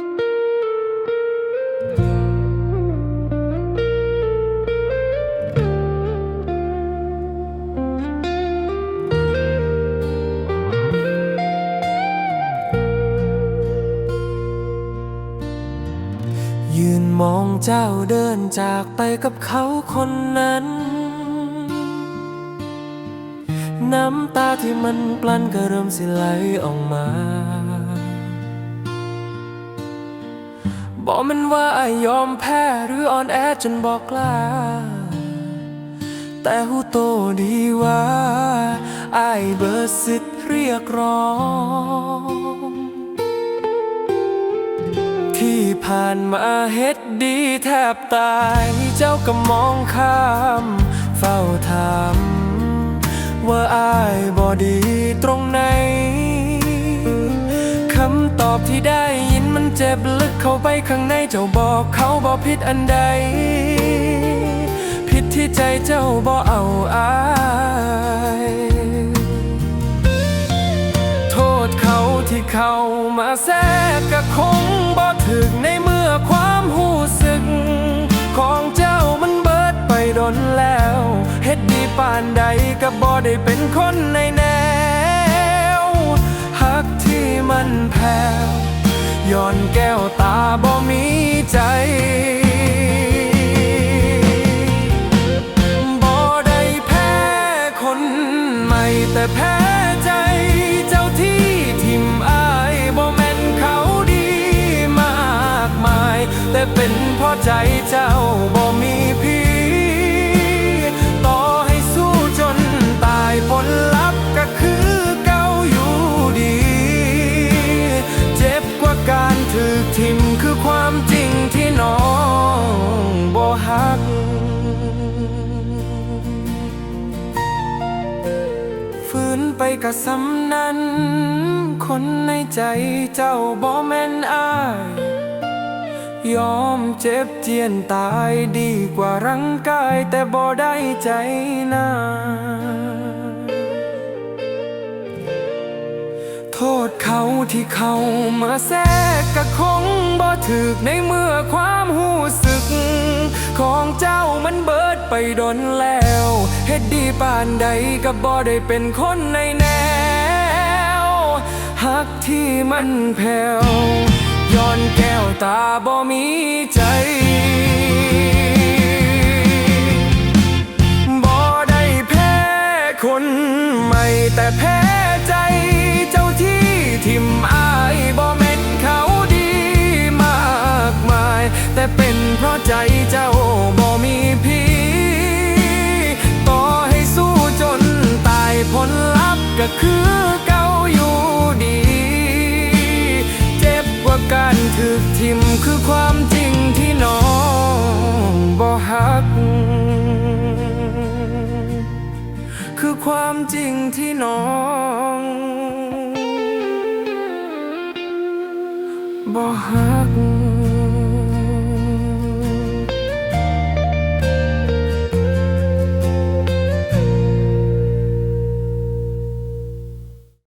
ยืนมองเจ้าเดินจากไปกับเขาคนนั้น น้ำตาที่มันปลั้นก็เริ่มสิไหลออกมา บอกมันว่าอายอมแพ้หรืออ่อนแอจนบอกกล้า แต่หูโตดีว่าอายเบิดสิทธิ์เรียกร้อง ที่ผ่านมาเฮ็ดดีแทบตาย เจ้าก็มองข้าม เฝ้าถามว่าอายบอดี บลึกเข้าไปข้างในเจ้าบอกเขาบอกผิดอันใด ผิดที่ใจเจ้าบอเอาอายโทษเขาที่เขามาแทรกก็คงบ่ถึกในเมื่อความหูสึก ของเจ้ามันเบิดไปดนแล้วเฮ็ดดีปานใดก็บ่ได้เป็นคนในแนวหักที่มันแพ้ว ย้อนแก้วตาบ่มีใจบ่ได้แพ้คนใหม่แต่แพ้ ฝืนไปกับสำนั้น คนในใจเจ้าบ่แม่นอาย ยอมเจ็บเจียนตายดีกว่าร่างกายแต่บ่ได้ใจนาโทษเขาที่เขามาแทรกก็คงบ่ถึกในเมื่อ ไปดนแล้วเฮ็ดดีปานใดก็บ่ได้เป็นคนในแนวหักที่มันแผ่วย้อนแก้วตาบ่มีใจบ่ได้แพ้คนใหม่แต่แพ้ ก็คือเก่าอยู่ดี เจ็บกว่าการถูกทิมคือความจริงที่น้องบ่ฮัก คือความจริงที่น้องบ่ฮัก